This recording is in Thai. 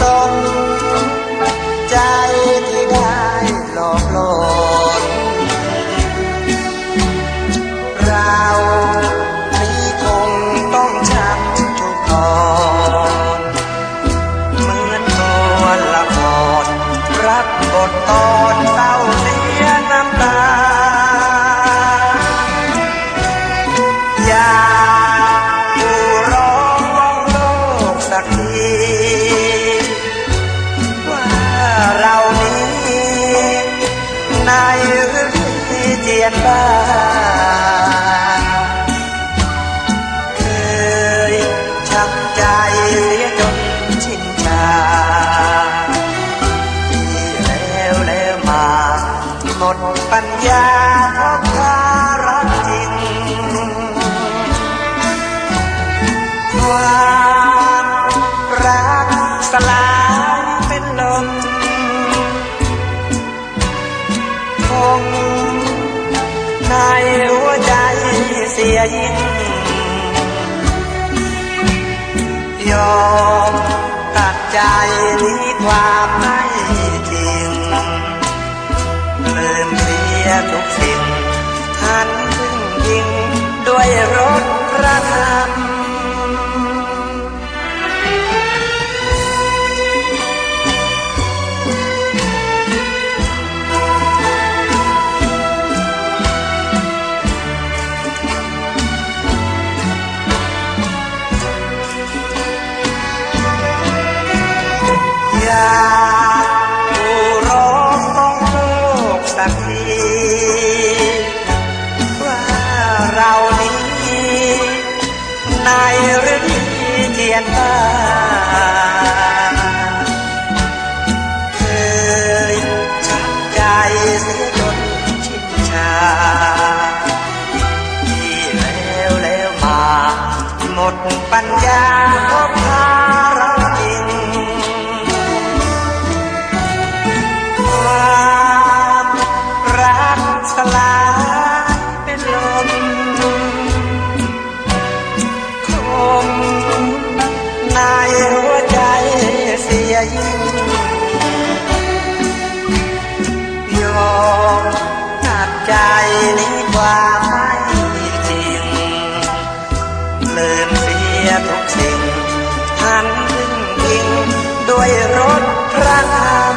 สมใจที่ได้หลอกหลอนรัก ลี่ยนบ้างเคยช้ำใจเสียจนชินชาที่แล้วแล้วมา หมดปัญญาเพราะคารักจริงความ ในหัวใจเสียยิ่งยอมตัดใจนี้ความาร้ต้องโลกสักทีว่าเรานี้นายฤดีเทียนตาคยชัใจเสียจนชินชาที่แล้วแล้วมา หมดปัญญาก็พา ยยิ่งยอมหัดใจนี้ความไม่จริงลืมเสียทุกสิ่งหันพึ่งพิงด้วยรถพระธรรม